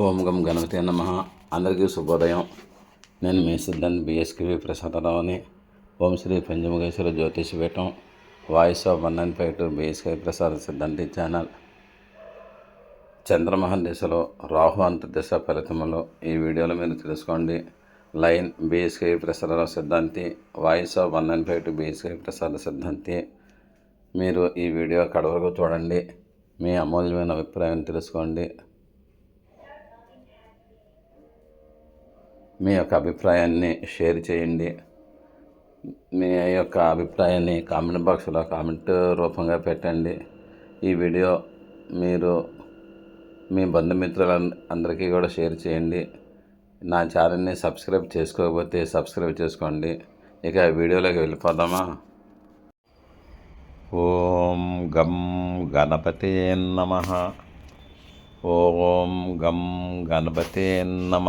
ఓం గం గణపతి నమ. అందరికీ శుభోదయం. నేను మీ సిద్ధాంత్ BSKV ప్రసాదరావుని Om Shri Panchamukheshwara Jyotishapeetham voice of one nine five two BSK Prasad Siddhanti channel. చంద్రమహన్ దిశలో రాహు అంత దిశ ఫలితములు ఈ వీడియోలో మీరు తెలుసుకోండి. లైన్ బిఎస్కే ప్రసాదరావు సిద్ధాంతి voice of one nine five two BSK Prasad సిద్ధాంతి మీరు ఈ వీడియో కడవరకు చూడండి. మీ అమూల్యమైన అభిప్రాయం తెలుసుకోండి. మీ యొక్క అభిప్రాయాన్ని షేర్ చేయండి. మీ యొక్క అభిప్రాయాన్ని కామెంట్ బాక్స్లో కామెంట్ రూపంగా పెట్టండి. ఈ వీడియో మీరు మీ బంధుమిత్రుల అందరికీ కూడా షేర్ చేయండి. నా ఛానల్ని సబ్స్క్రైబ్ చేసుకోకపోతే సబ్స్క్రైబ్ చేసుకోండి. ఇక వీడియోలోకి వెళ్ళిపోదామా? ఓం గం గణపతే నమ. ఓం గం గణపతే నమ.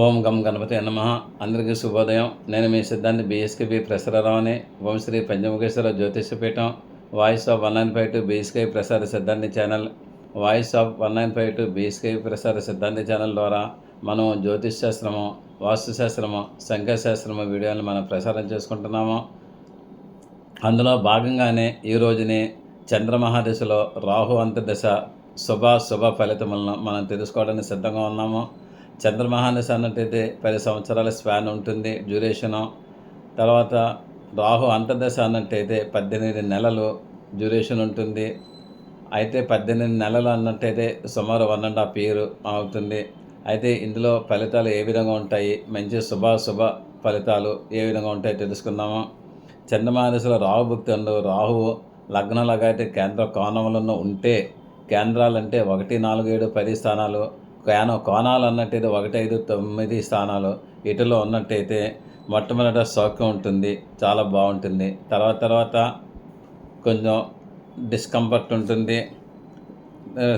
ఓం గం గణపతి నమ. అందరికీ శుభోదయం. నేను మీ సిద్ధాంతి BSKB ప్రసరరావుని. Om Shri Panchamukheshwara Jyotishapeetham voice of one nine five two BSK ప్రసార Siddhanti channel. Voice of one nine five two BSK ప్రసార సిద్ధాంతి ఛానల్ ద్వారా మనం జ్యోతిష్ శాస్త్రము వాస్తుశాస్త్రము సంఖ్యాశాస్త్రము వీడియోలు మనం ప్రసారం చేసుకుంటున్నాము. అందులో భాగంగానే ఈ రోజుని చంద్రమహాదశలో రాహు అంతర్దశ శుభ శుభ ఫలితములను మనం తెలుసుకోవడానికి సిద్ధంగా ఉన్నాము. చంద్రమహాదశ అన్నట్టయితే పది సంవత్సరాల స్పాన్ ఉంటుంది డ్యూరేషను. తర్వాత రాహు అంతర్దశ అన్నట్టయితే పద్దెనిమిది నెలలు డ్యూరేషన్ ఉంటుంది. అయితే పద్దెనిమిది నెలలు అన్నట్టయితే సుమారు వన్ అండ్ హాఫ్ ఇయర్ అవుతుంది. అయితే ఇందులో ఫలితాలు ఏ విధంగా ఉంటాయి? మంచి శుభ శుభ ఫలితాలు ఏ విధంగా ఉంటాయో తెలుసుకుందాము. చంద్రమహాదశలో రాహు భక్తులు రాహువు లగ్నాలుగా అయితే కేంద్ర కోణములను ఉంటే కేంద్రాలంటే ఒకటి నాలుగు ఏడు పది స్థానాలు కోణ కోణాలు అన్నట్టయితే ఒకటి ఐదు తొమ్మిది స్థానాలు ఇటులో ఉన్నట్టయితే మొట్టమొదట సౌఖ్యం ఉంటుంది చాలా బాగుంటుంది. తర్వాత తర్వాత కొంచెం డిస్కంఫర్ట్ ఉంటుంది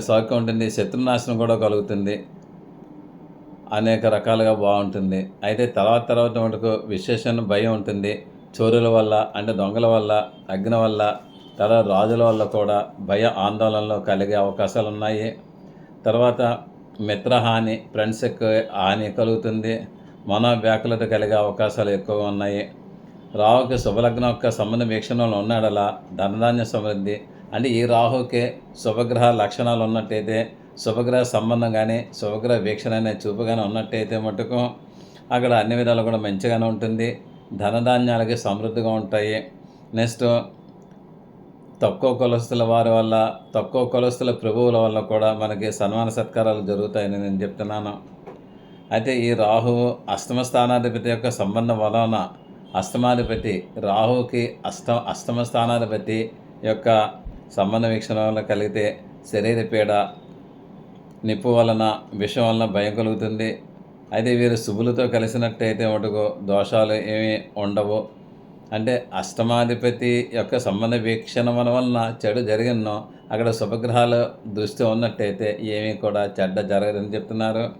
సౌఖ్యం ఉంటుంది శత్రునాశనం కూడా కలుగుతుంది. అనేక రకాలుగా బాగుంటుంది. అయితే తర్వాత తర్వాత మటుకు విశేషణ భయం ఉంటుంది. చోరుల వల్ల అంటే దొంగల వల్ల అగ్ని వల్ల తర్వాత రాజుల వల్ల కూడా భయ ఆందోళనలు కలిగే అవకాశాలు ఉన్నాయి తర్వాత మిత్రహాని ఫ్రెండ్స్ ఎక్కువ హాని కలుగుతుంది. మనోవ్యాకులత కలిగే అవకాశాలు ఎక్కువగా ఉన్నాయి. రాహుకి శుభలగ్నం యొక్క సంబంధ వీక్షణలు ఉన్నాడలా? ధనధాన్య సమృద్ధి. అంటే ఈ రాహుకి శుభగ్రహ లక్షణాలు ఉన్నట్టయితే శుభగ్రహ సంబంధం కానీ శుభగ్రహ వీక్షణ అనే చూపు కానీ ఉన్నట్టయితే మటుకు అక్కడ అన్ని విధాలు కూడా మంచిగానే ఉంటుంది. ధనధాన్యాలకి సమృద్ధిగా ఉంటాయి. నెక్స్ట్ తక్కువ కులస్తుల వారి వల్ల తక్కువ కులస్తుల ప్రభువుల వల్ల కూడా మనకి సన్మాన సత్కారాలు జరుగుతాయని నేను చెప్తున్నాను. అయితే ఈ రాహువు అష్టమ స్థానాధిపతి యొక్క సంబంధం వలన అష్టమాధిపతి రాహువుకి అష్ట అష్టమ స్థానాధిపతి యొక్క సంబంధ వీక్షణ వల్ల కలిగితే శరీర పీడ నిప్పు వలన విషం వలన భయం కలుగుతుంది. అయితే వీరు శుభులతో కలిసినట్టయితే మటుకు దోషాలు ఏమీ ఉండవు. అంటే అష్టమాధిపతి యొక్క సంబంధ వీక్షణ వలన చెడు జరిగినో అక్కడ శుభగ్రహాల దృష్టి ఉన్నట్టయితే ఏమీ కూడా చెడ్డ జరగదని చెప్తున్నారు.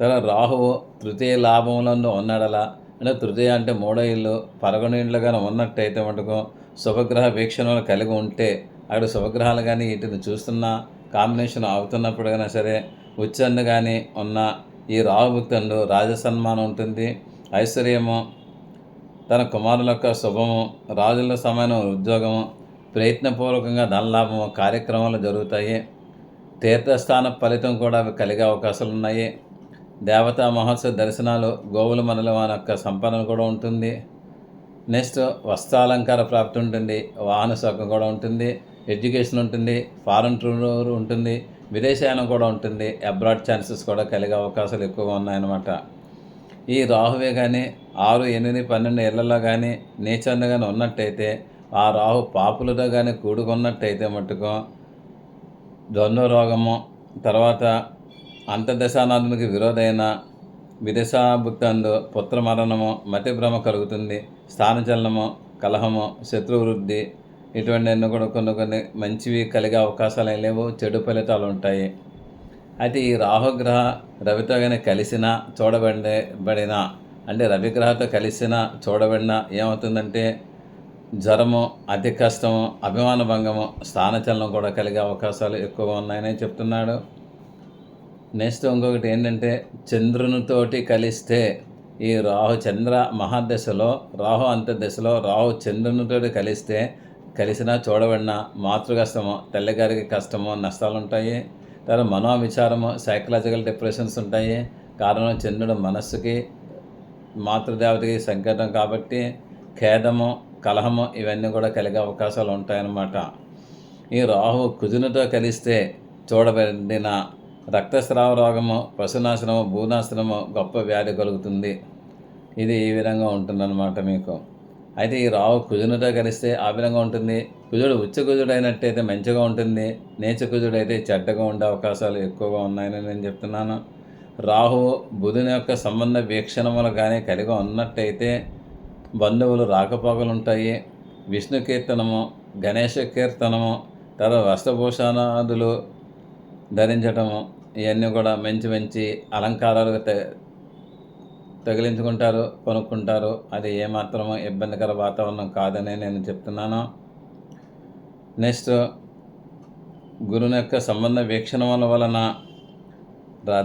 తర్వాత రాహువు తృతీయ లాభంలో ఉన్నాడలా. అంటే తృతీయ అంటే మూడో ఇల్లు పదకొండు ఇండ్లుగానే ఉన్నట్టయితే మటుకు శుభగ్రహ వీక్షణలు కలిగి ఉంటే అక్కడ శుభగ్రహాలు కానీ వీటిని చూస్తున్న కాంబినేషన్ అవుతున్నప్పుడు కానీ సరే ఉచ్చండు కానీ ఉన్న ఈ రాహుభక్తుడు రాజసన్మానం ఉంటుంది. ఐశ్వర్యము తన కుమారుల యొక్క శుభము రాజుల సమాన ఉద్యోగము ప్రయత్నపూర్వకంగా ధనలాభము కార్యక్రమాలు జరుగుతాయి. తీర్థస్థాన ఫలితం కూడా అవి కలిగే అవకాశాలు ఉన్నాయి. దేవతా మహోత్సవ దర్శనాలు గోవుల మనల వారి యొక్క సంపదన కూడా ఉంటుంది. నెక్స్ట్ వస్త్రాలంకార ప్రాప్తి ఉంటుంది వాహన సౌకర్యం కూడా ఉంటుంది ఎడ్యుకేషన్ ఉంటుంది ఫారెన్ టూర్ ఉంటుంది విదేశయానం కూడా ఉంటుంది అబ్రాడ్ ఛాన్సెస్ కూడా కలిగే అవకాశాలు ఎక్కువగా ఉన్నాయన్నమాట. ఈ రాహువే కానీ ఆరు ఎనిమిది పన్నెండు ఏళ్ళలో కానీ నేచర్ను కానీ ఉన్నట్టయితే ఆ రాహు పాపులతో కానీ కూడుకున్నట్టయితే మట్టుకు ద్వంద్వ రోగము తర్వాత అంతర్దశానాథునికి విరోధైన విదేశాభుక్తందు పుత్ర మరణము మతిభ్రమ కలుగుతుంది స్థానచలనము కలహము శత్రువృద్ధి ఇటువంటి కూడా కొన్ని కొన్ని మంచివి కలిగే అవకాశాలు ఏం లేవు చెడు ఫలితాలు ఉంటాయి. అయితే ఈ రాహుగ్రహ రవితో కానీ కలిసిన చూడబడిన అంటే రవిగ్రహతో కలిసిన చూడబడిన ఏమవుతుందంటే జ్వరము అతి కష్టము అభిమాన భంగము స్థానచలనం కూడా కలిగే అవకాశాలు ఎక్కువగా ఉన్నాయని చెప్తున్నాడు. నెక్స్ట్ ఇంకొకటి ఏంటంటే చంద్రునితోటి కలిస్తే ఈ రాహు చంద్ర మహాదశలో రాహు అంతర్దశలో రాహు చంద్రునితోటి కలిస్తే కలిసినా చూడబడిన మాతృ కష్టము తల్లిగారికి కష్టము నష్టాలు ఉంటాయి తర్వాత మనోవిచారము సైకలాజికల్ డిప్రెషన్స్ ఉంటాయి. కారణం చంద్రుడు మనస్సుకి మాతృదేవతకి సంకేతం కాబట్టి ఖేదము కలహము ఇవన్నీ కూడా కలిగే అవకాశాలు ఉంటాయన్నమాట. ఈ రాహు కుజునితో కలిస్తే చూడబడిన రక్తస్రావ రోగము పశునాశనము భూనాశనము గొప్ప వ్యాధి కలుగుతుంది. ఇది ఈ విధంగా ఉంటుందన్నమాట మీకు. అయితే ఈ రావు కుజునితో కలిస్తే ఆ విధంగా ఉంటుంది. కుజుడు ఉచ్చ కుజుడు అయినట్టయితే మంచిగా ఉంటుంది. నేచ కుజుడు అయితే చెడ్డగా ఉండే అవకాశాలు ఎక్కువగా ఉన్నాయని నేను చెప్తున్నాను. రాహు బుధుని యొక్క సంబంధ వీక్షణములు కానీ కలిగి ఉన్నట్టయితే బంధువులు రాకపోకలు ఉంటాయి విష్ణు కీర్తనము గణేష కీర్తనము తర్వాత వస్త్రభూషణాదులు ధరించటము ఇవన్నీ కూడా మంచి మంచి అలంకారాలు తగిలించుకుంటారు కొనుక్కుంటారు. అది ఏమాత్రమో ఇబ్బందికర వాతావరణం కాదని నేను చెప్తున్నాను. నెక్స్ట్ గురుని యొక్క సంబంధ వీక్షణముల వలన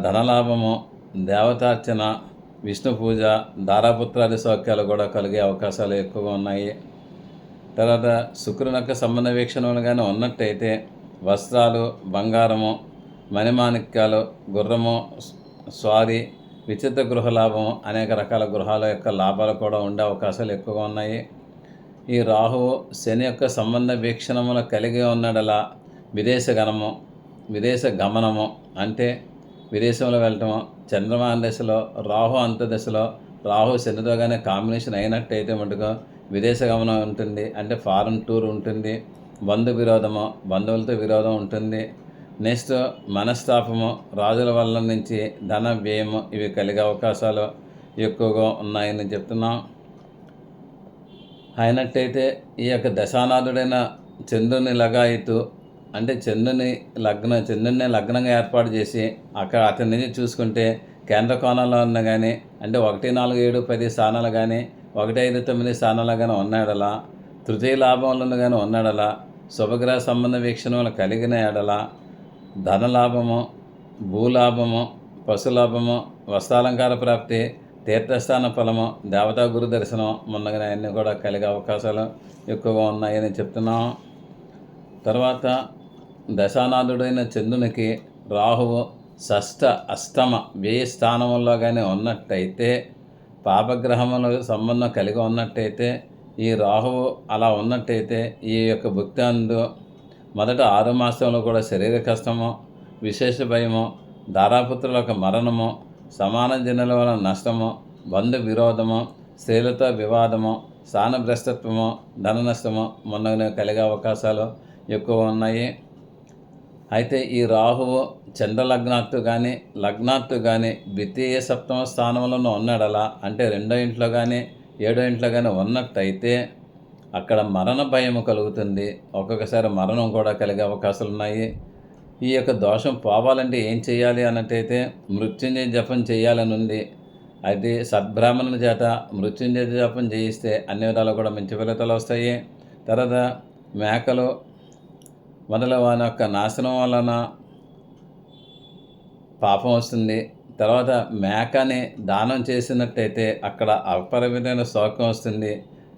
ధనలాభము దేవతార్చన విష్ణు పూజ దారాపుత్రాది సౌఖ్యాలు కూడా కలిగే అవకాశాలు ఎక్కువగా ఉన్నాయి. తర్వాత శుక్రుని యొక్క సంబంధ వీక్షణములు కానీ ఉన్నట్టయితే వస్త్రాలు బంగారము మణిమాణిక్యాలు గుర్రము స్వారీ విచిత్ర గృహ లాభం అనేక రకాల గృహాల యొక్క లాభాలు కూడా ఉండే అవకాశాలు ఎక్కువగా ఉన్నాయి. ఈ రాహువు శని యొక్క సంబంధ వీక్షణములు కలిగి ఉన్నడలా విదేశ గణము విదేశ గమనము అంటే విదేశంలో వెళ్ళటము చంద్రమాన దశలో రాహు అంత దశలో రాహు శనితో కానీ కాంబినేషన్ అయినట్టయితే మటుకు విదేశ గమనం ఉంటుంది అంటే ఫారెన్ టూర్ ఉంటుంది బంధు విరోధము బంధువులతో విరోధం ఉంటుంది నెక్స్ట్ మనస్తాపము రాజుల వల్ల నుంచి ధన వ్యయము ఇవి కలిగే అవకాశాలు ఎక్కువగా ఉన్నాయని చెప్తున్నాం. అయినట్టయితే ఈ యొక్క దశానాథుడైన చంద్రుని లగాయితూ అంటే చంద్రుని లగ్న చంద్రుని లగ్నంగా ఏర్పాటు చేసి అక్కడ అతని నుంచి చూసుకుంటే కేంద్ర కోణంలో ఉన్న కానీ అంటే ఒకటి నాలుగు ఏడు పది స్థానాలు కానీ ఒకటి ఐదు తొమ్మిది స్థానాలు కానీ ఉన్నాడలా తృతీయ లాభంలో కానీ ఉన్నాడలా శుభగ్రహ సంబంధ వీక్షణలు కలిగిన ఎడలా ధనలాభము భూలాభము పశులాభము వస్త్రాలంకార ప్రాప్తి తీర్థస్థాన ఫలము దేవతా గురు దర్శనం మొన్నగా అన్నీ కూడా కలిగే అవకాశాలు ఎక్కువగా ఉన్నాయని చెప్తున్నాం. తర్వాత దశానాథుడైన చంద్రునికి రాహువు షష్ట అష్టమ వ్యయ స్థానముల్లో కానీ ఉన్నట్టయితే పాపగ్రహములకు సంబంధం కలిగి ఉన్నట్టయితే ఈ రాహువు అలా ఉన్నట్టయితే ఈ యొక్క భుక్తి అందు మొదట ఆరు మాసంలో కూడా శరీర కష్టము విశేష భయము దారాపుత్రుల యొక్క మరణము సమాన జనుల వలన నష్టము బంధు విరోధము స్త్రీలతో వివాదము స్థానభ్రష్టత్వము ధన నష్టము మొన్న కలిగే అవకాశాలు ఎక్కువ ఉన్నాయి. అయితే ఈ రాహువు చంద్రలగ్నాత్తు కానీ లగ్నాత్తు కానీ ద్వితీయ సప్తమ స్థానంలోనూ ఉన్నాడలా. అంటే రెండో ఇంట్లో కానీ ఏడో ఇంట్లో కానీ ఉన్నట్టయితే అక్కడ మరణ భయం కలుగుతుంది. ఒక్కొక్కసారి మరణం కూడా కలిగే అవకాశాలు ఉన్నాయి. ఈ యొక్క దోషం పోవాలంటే ఏం చేయాలి అన్నట్టయితే మృత్యుంజయ జపం చేయాలని ఉంది. అయితే సద్బ్రాహ్మణుల చేత మృత్యుంజయ జపం చేయిస్తే అన్ని విధాలు కూడా మంచి ఫలితాలు వస్తాయి. తర్వాత మేకలు మొదలు వాని యొక్క నాశనం వలన పాపం వస్తుంది. తర్వాత మేకని దానం చేసినట్టయితే అక్కడ అపరిమితమైన శోకం వస్తుంది.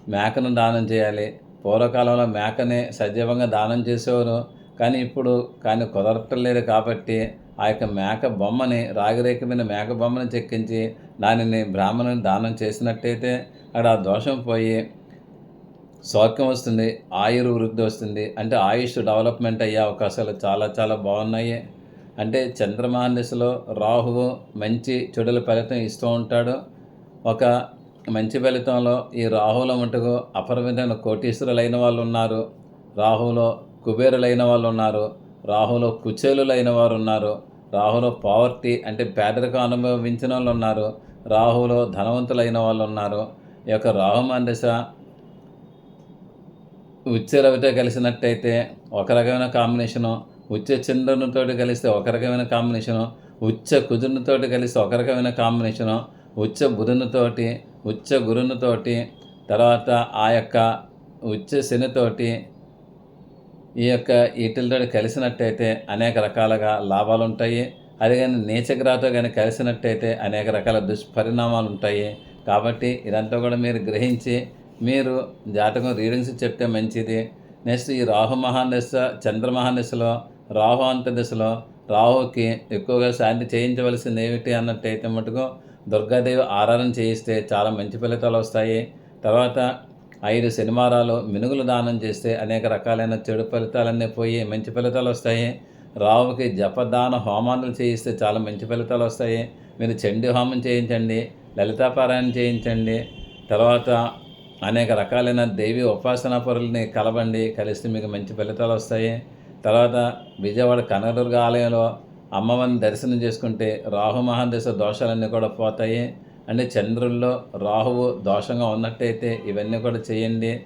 మేకను దానం చేయాలి. పూర్వకాలంలో మేకని సజీవంగా దానం చేసేవారు. కానీ ఇప్పుడు కానీ కుదరటలేదు కాబట్టి ఆ యొక్క మేక బొమ్మని రాగిరేఖమైన మేక బొమ్మని చెక్కించి దానిని బ్రాహ్మణుని దానం చేసినట్టయితే అక్కడ ఆ దోషం పోయి సౌఖ్యం వస్తుంది ఆయుర్ వృద్ధి వస్తుంది. అంటే ఆయుష్ డెవలప్మెంట్ అయ్యే అవకాశాలు చాలా చాలా బాగున్నాయి. అంటే చంద్రమహాదశలో రాహువు మంచి చెడుల ఫలితం ఇస్తూ ఉంటాడు. ఒక మంచి ఫలితంలో ఈ రాహుల మటుకు అపరిమితమైన కోటీశ్వరులైన వాళ్ళు ఉన్నారు రాహులో కుబేరులైన వాళ్ళు ఉన్నారు రాహులో కుచేలులైన వారు ఉన్నారు రాహులో పావర్టీ అంటే పేదరికం అనుభవించిన వాళ్ళు ఉన్నారు రాహులో ధనవంతులైన వాళ్ళు ఉన్నారు ఈ యొక్క రాహుమాన్ దశ ఉచ్చ రవితో కలిసినట్టయితే ఒక రకమైన కాంబినేషను ఉచ్చ చంద్రునితోటి కలిస్తే ఒక రకమైన కాంబినేషను ఉచ్చ కుజునితోటి కలిస్తే ఒక రకమైన కాంబినేషను ఉచ్చ బుధునితోటి ఉచ్చ గురునితోటి తర్వాత ఆ యొక్క ఉచ్చ శనితోటి ఈ యొక్క వీటితో కలిసినట్టయితే అనేక రకాలుగా లాభాలు ఉంటాయి అది కానీ నీచగ్రహతో కానీ కలిసినట్టయితే అనేక రకాల దుష్పరిణామాలు ఉంటాయి కాబట్టి ఇదంతా కూడా మీరు గ్రహించి మీరు జాతకం రీడింగ్స్ చెప్తే మంచిది. నెక్స్ట్ ఈ రాహు మహాదశ చంద్ర మహాదశలో రాహు అంత దశలో రాహుకి ఎక్కువగా శాంతి చేయించవలసింది ఏమిటి అన్నట్టయితే మటుకు దుర్గాదేవి ఆరాధన చేయిస్తే చాలా మంచి ఫలితాలు వస్తాయి. తర్వాత ఐదు శనివారాలు మినుగులు దానం చేస్తే అనేక రకాలైన చెడు ఫలితాలన్నీ పోయి మంచి ఫలితాలు వస్తాయి. రావుకి జపదాన హోమాలు చేయిస్తే చాలా మంచి ఫలితాలు వస్తాయి. మీరు చండీ హోమం చేయించండి లలితాపారాయణ చేయించండి. తర్వాత అనేక రకాలైన దేవి ఉపాసనా పరుల్ని కలవండి కలిస్తే మీకు మంచి ఫలితాలు వస్తాయి. తర్వాత విజయవాడ కనకదుర్గ ఆలయంలో అమ్మవారిని దర్శనం చేసుకుంటే రాహు మహాదశ దోషాలన్నీ కూడా పోతాయి. అంటే చంద్రుల్లో రాహువు దోషంగా ఉన్నట్టయితే ఇవన్నీ కూడా చేయండి.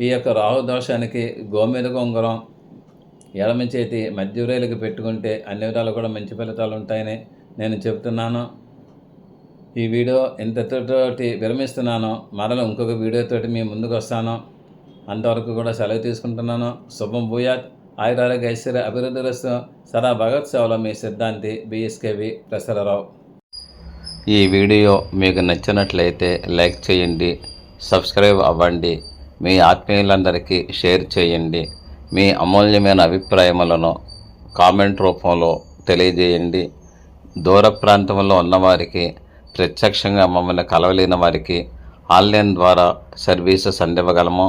ఈ యొక్క రాహు దోషానికి గోమేదక ఉంగరం ఎడమ చేతి మధ్యరేలకు పెట్టుకుంటే అన్ని విధాలు కూడా మంచి ఫలితాలు ఉంటాయని నేను చెప్తున్నాను. ఈ వీడియో ఇంతతోటి విరమిస్తున్నాను. మరల ఇంకొక వీడియోతోటి మీ ముందుకు వస్తాను. అంతవరకు కూడా సెలవు తీసుకుంటున్నాను. శుభం భూయాత్. ఆయురారోగ్య ఐశ్వర్య అభివృద్ధి రస్తు సదా భగవత్ సేవలో మీ సిద్ధాంతి బిఎస్కేవి ప్రసరరావు. ఈ వీడియో మీకు నచ్చినట్లయితే లైక్ చేయండి సబ్స్క్రైబ్ అవ్వండి మీ ఆత్మీయులందరికీ షేర్ చేయండి మీ అమూల్యమైన అభిప్రాయములను కామెంట్ రూపంలో తెలియజేయండి. దూర ప్రాంతంలో ఉన్నవారికి ప్రత్యక్షంగా మమ్మల్ని కలవలేని వారికి ఆన్లైన్ ద్వారా services అందివ్వగలము.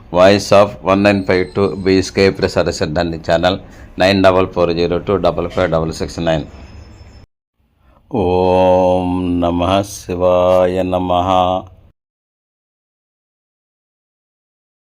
voice of one nine five two BSK Prasad Siddhanti channel nine double four zero two double five double six nine. Om నమ శివాయ నమ.